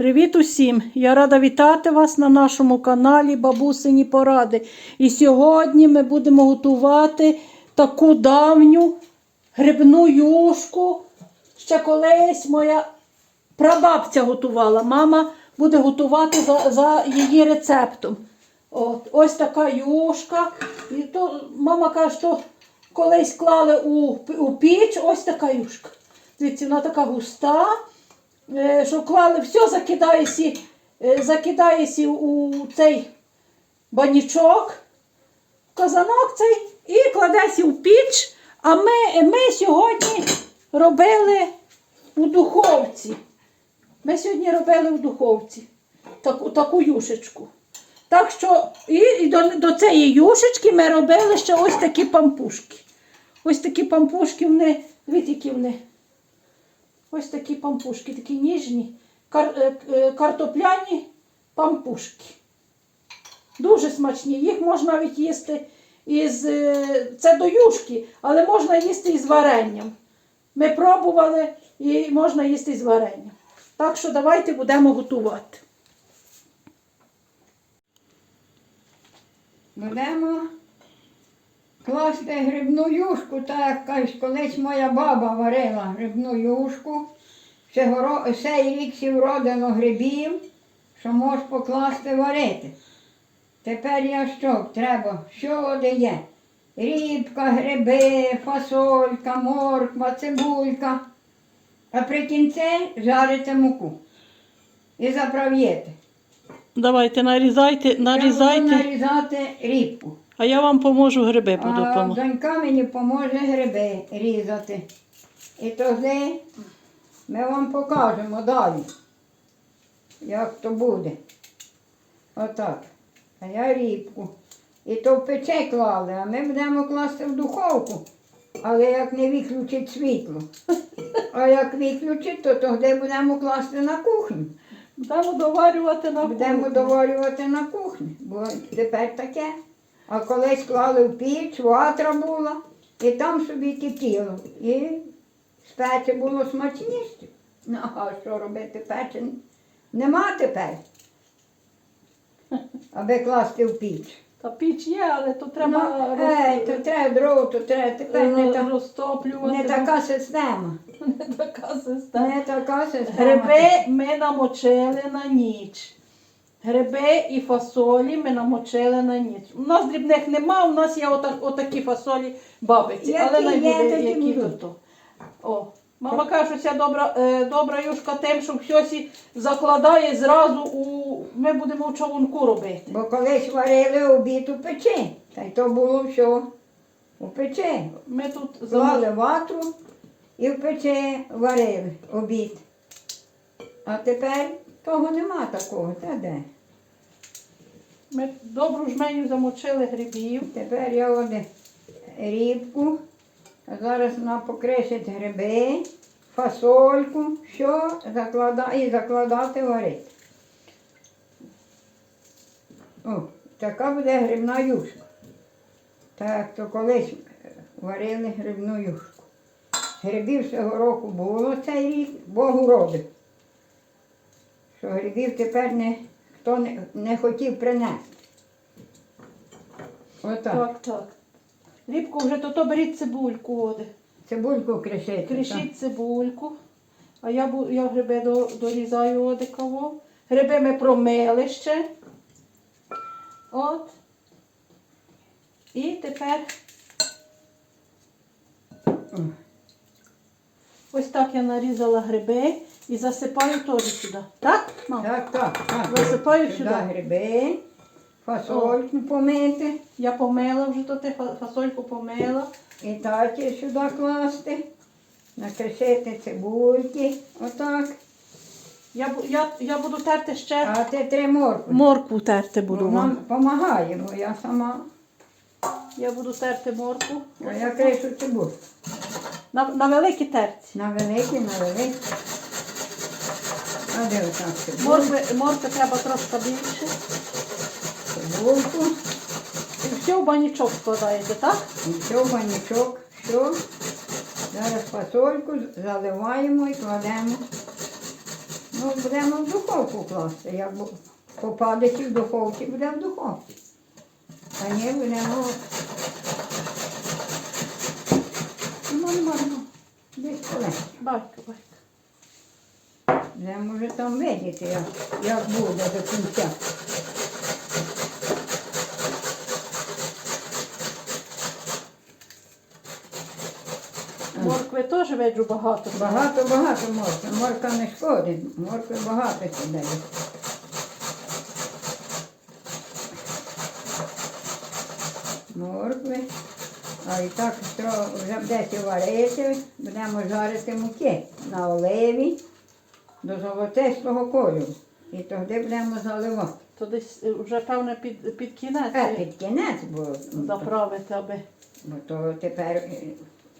Привіт усім! Я рада вітати вас на нашому каналі Бабусині Поради. І сьогодні ми будемо готувати таку давню грибну юшку. Ще колись моя прабабця готувала. Мама буде готувати за, за її рецептом. От, ось така юшка. І то, мама каже, що колись клали у, у піч, ось така юшка. Дивіться, вона така густа. Е, що клали, все закидаєшся, е, закидаєшся у цей банічок, казанок цей і кладешся в піч. А ми, ми сьогодні робили у духовці. Ми сьогодні робили у духовці таку, таку юшечку. Так що і, і до, до цієї юшечки ми робили ще ось такі пампушки. Ось такі пампушки, вони, дивіться, які вони. Ось такі пампушки, такі ніжні, кар, е, е, картопляні пампушки. Дуже смачні. Їх можна навіть їсти із. е, Це до юшки, але можна їсти із варенням. Ми пробували і можна їсти з варенням. Так що давайте будемо готувати. Будемо класти грибну юшку, так як кажуть, колись моя баба варила грибну юшку. Цей рік сів родено грибів, що можеш покласти варити. Тепер я що? Треба, що де є? Рібка, гриби, фасолька, морква, цибулька. А при кінці жарите муку і заправ'єте. Давайте нарізайте, Я буду нарізати рібку. А я вам поможу гриби буду А допомогти. донька мені поможе гриби різати. І тоді ми вам покажемо далі, як то буде. Отак. А я рібку. І то в пече клали, а ми будемо класти в духовку. Але як не виключить світло. А як виключить, то тоді будемо класти на кухню. Будемо доварювати на Будемо доварювати на кухні, бо тепер таке. А колись клали в піч, ватра була, і там собі кипіло. І з печі було смачніше. Ну, а що робити печень? Нема тепер. Аби класти в піч. Та піч є, але то треба ну, ей, то треба дров, то треба тепер не, та, розтоплювати. не така система. Не така система. Не така система. Гриби ми намочили на ніч. Гриби і фасолі ми намочили на ніч. У нас дрібних нема, у нас є ота- отакі фасолі бабиці, Які але на є, такі які будуть. тут. О. Мама каже, що ця добра, е, добра юшка тим, що все закладає зразу у. Ми будемо в човунку робити. Бо колись варили обід у печі, та й то було все у печі. Ми тут замовили. Клали ватру і в печі варили обід. А тепер того нема такого, та де? Ми добру жменю замочили грибів. Тепер я оде рібку, зараз вона покришить гриби, фасольку, що заклада, і закладати варити. О, така буде грибна юшка. Так, то колись варили грибну юшку. Грибів цього року було цей рік, Богу родив. Що грибів тепер не, хто не, не хотів принести. Отак. Так, так. Рібку вже то, то беріть цибульку. Оде. Цибульку кришити. Кришіть цибульку. А я, бу- я гриби до, дорізаю одиково. Гриби ми промили ще. От. І тепер ось так я нарізала гриби і засипаю теж сюди. Так, мам? Так, так, так. Висипаю Сюди гриби, фасольку помити Я помила вже то ти фа- фасольку помила. і таті сюди класти, накришити цибульки, отак. Я, бу- я, я буду терти ще А ти три моркви. моркву терти буду Нам вам. допомагає, бо я сама, Я буду терти моркву. а я кришу цибульку. На, на великій терці. На великі, на великі. А де отак? Моркви, моркви треба трошки більше. Цибульку. І все в банічок складаєте, так? І все, банячок, все. Зараз фасольку заливаємо і кладемо Ну, будемо в духовку класти. Як попадеться в духовці, буде в духовці. А ні, будемо. Ну, нормально. Десь полегше. Батько, батько. Будемо вже там видіти, як, як буде до кінця. Моркви теж виджу багато. Багато, багато моркви. Морка не шкодить, моркви багато сюди. Моркви. А і так вже будете варити, будемо жарити муки на оливі до золотистого кольору. І тоді будемо заливати. То десь вже певне під, під кінець Е, під кінець, бо, заправити, аби бо то тепер е,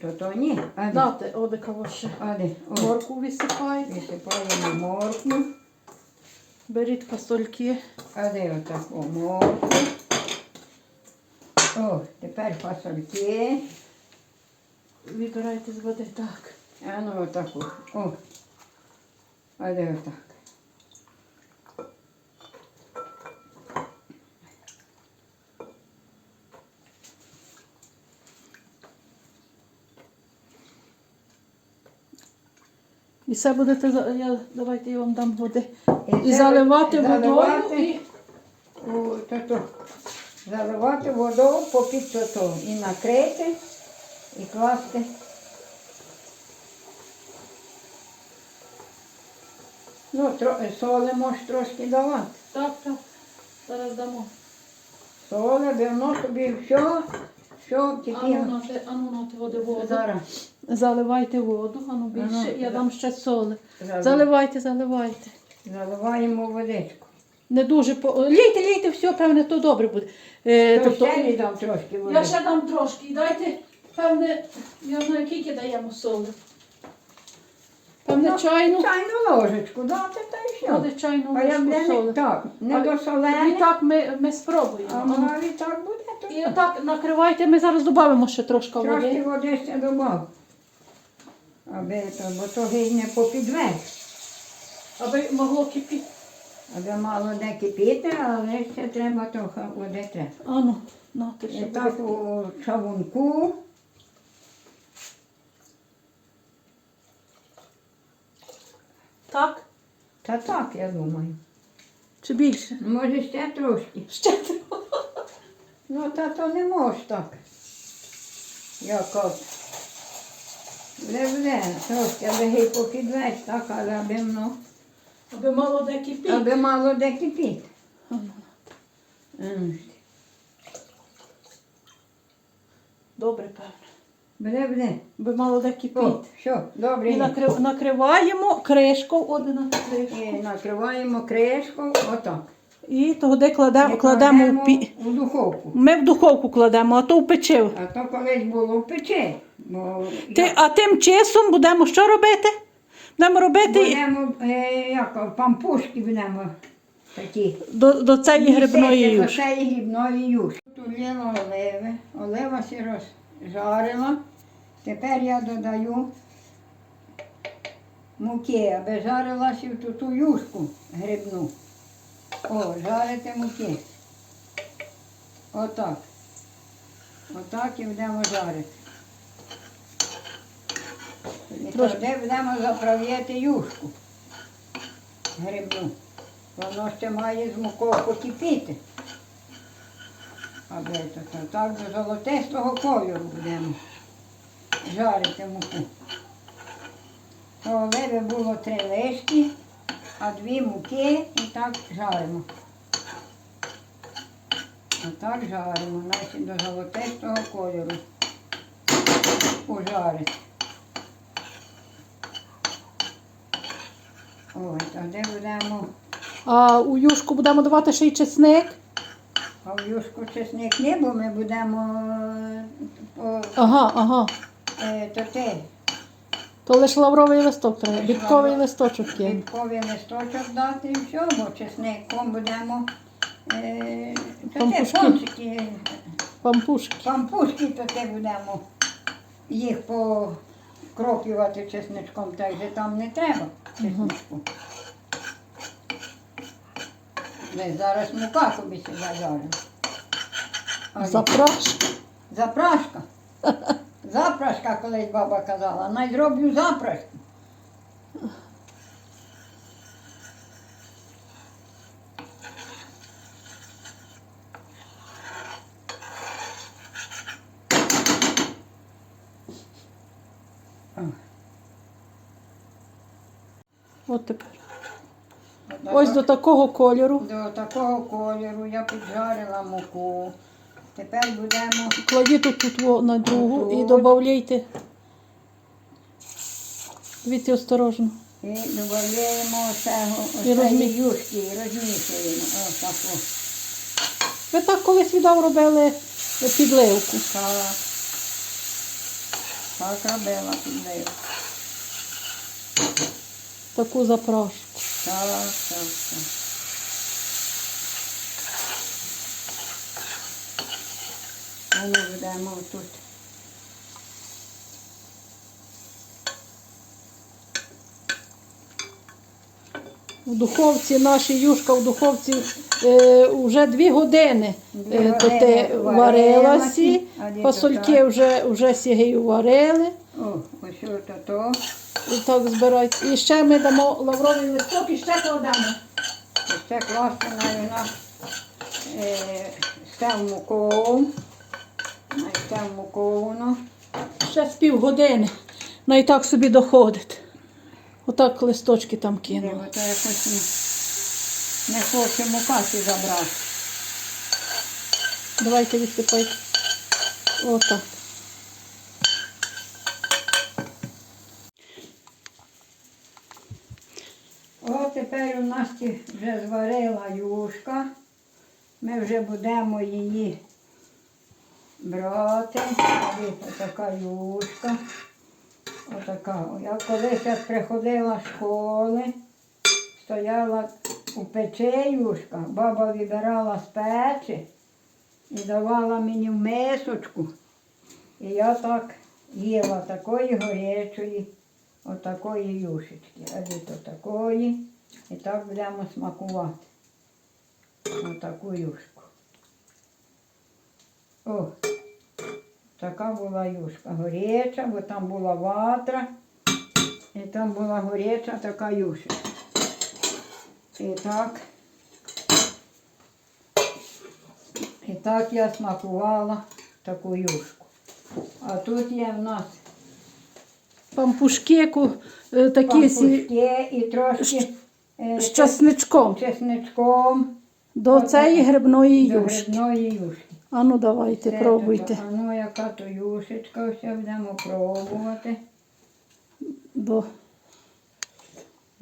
то, то ні. А де? дати одикаво ще. А де? О, Морку висипаєте, Висипаємо моркву. беріть фасольки. А де отак о. О, тепер фасольки. Вибирайте з води так. А ну отаку. О. Де отак. І все будете, я, давайте я вам дам води. І це заливати водою. І... у то-то. Заливати водою попід то і накрити, і класти. Ну, тро, соли можеш трошки давати. Так, так. Зараз дамо. Соли, воно тобі все, все Ану тільки ану нате води воду. зараз. Заливайте воду, ану більше. Ага, я дам ще соли. Залив- Заливайте, заливайте. Заливаємо водичку. Не дуже по. Лійте, лійте, все, певне, то добре буде. Е, То тобто, ще віддам трошки води. я ще дам трошки. Дайте, певне, я знаю, скільки даємо соли. Певне, Ну, чайну. Чайну ложечку дати та й все. Води чайну А як ложку буде соли. так, не до І так ми, ми спробуємо. а Ану. воно і так буде, то І отак накривайте, ми зараз додамо ще трошки трошки води. води ще добав. Аби то, бо то гине попід верх. Аби могло кипіти. Аби мало не кипіти, але ще треба трохи води треба. Ану, нате І ще так у чавунку. Так? Та так, я думаю. Чи більше? Може ще трошки. Ще треба. Ну, та то не можеш так. Як от. Буде, трошки, аби гей попідвесь, так, але аби, ну, Аби мало де кипіти. аби мало де кипіти. Добре, певно. Буде, буде. Аби мало де О, все, добре. І є. накрив, накриваємо кришкою, один на кришку. І накриваємо кришку, отак. І тоді кладемо, І кладемо в пі... у духовку. Ми в духовку кладемо, а то в печив. А то колись було в печі. Бо Ти, а тим часом будемо що робити? Будемо робити будемо, е, як, пампушки будемо такі. до, до цієї грибної юшки. До цієї грибної юшки. Тут ліла оливи, олива сі розжарила. Тепер я додаю муки, аби жарилася в ту, ту юшку грибну. О, жарити муки. Отак. Отак і будемо жарити. І тоді будемо заправляти юшку грибну. Воно ще має з мукою покипіти. Аби то, так до золотистого кольору будемо жарити муку. То оливи було три лишки, а дві муки і так жаримо. Отак жаримо, значить до золотистого кольору. Ужарити. Ой, тоді будемо А у юшку будемо давати ще й чесник. А в юшку чесник не, бо ми будемо е, о, Ага, ага. е, то те, То лише лавровий листок треба, бітковий листочок є. відковий листочок дати і все, бо чесником будемо е, то те, Пампушки. пончики, Пампушки. пампушки, то те будемо їх покропювати чесничком, так же там не треба чесничку. Ми зараз мука собі ще зажаримо. Запрашка. Запрашка. Запрашка, колись баба казала. Най зроблю запрашку. От тепер. Ось до такого кольору. До такого кольору я піджарила муку. Тепер будемо Кладіть тут, тут на другу і Тут. додавайте. Дивіться осторожно. і додаємо І оцеї юшки і розмішуємо. Ось таку. Ви так колись віддав робили підливку. Так. Так робила підливку. Таку запрашку. Так, так, так. А ми будемо тут. В духовці наші юшка в духовці е, вже дві години е, то те варилася, варилася, а фасольки вже, вже сігею варили. О, ось то то. І так збирають. І ще ми дамо лавровий листок і ще кладемо. Ось це класти на е, став муку. Став муку. Ще з півгодини. На і так собі доходить. Отак листочки там кинули. то якось не, не хоче мукати забрати. Давайте відсипайте. Отак. О, тепер у нас ті вже зварила юшка. Ми вже будемо її брати. Ось така юшка. Отака. Я колись приходила з школи, стояла у печі юшка, баба вибирала з печі і давала мені в мисочку. І я так їла такої горячої, отакої юшечки. А від отакої. І так будемо смакувати. Отаку юшку. О, така була юшка. Горяча, бо там була ватра. І там була горяча така юшка. І так. І так я смакувала таку юшку. А тут є в нас Пампушки е, такі пампушки і трошки з часничком. чесничком До цієї грибної до юшки. грибної юшки. А ну давайте, Це пробуйте. А ну яка то юшечка, все будемо пробувати. До...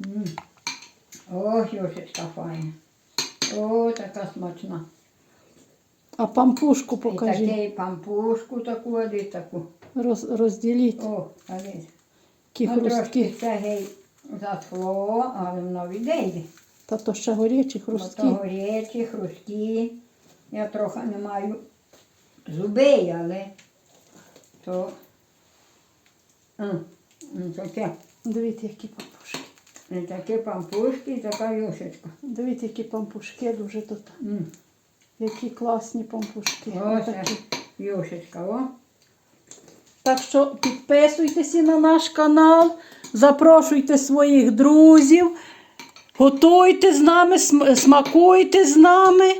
М. Ох, юшечка файна. О, така смачна. А пампушку І покажіть. таке пампушку таку, а де таку. Роз, розділіть О, а де. ті Ну, трошки це гей затхло, але воно відійде. Та то ще горячі Бо то горячі, хрусткі. Я трохи не маю зубей, але то М, м, таке. Дивіться, які пампушки. І такі пампушки, і така юшечка. Дивіться, які пампушки дуже тут. М. Які класні пампушки. Ось юшечка, о. Так що підписуйтеся на наш канал, запрошуйте своїх друзів, готуйте з нами, смакуйте з нами.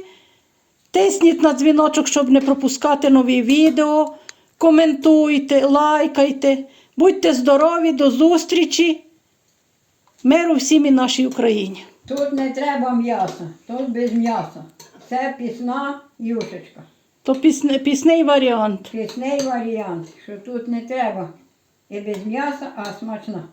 Тисніть на дзвіночок, щоб не пропускати нові відео. Коментуйте, лайкайте. Будьте здорові, до зустрічі. Миру всім і нашій Україні. Тут не треба м'яса, тут без м'яса. Це пісна юшечка. То пісне, пісний варіант. Пісний варіант, що тут не треба і без м'яса, а смачна.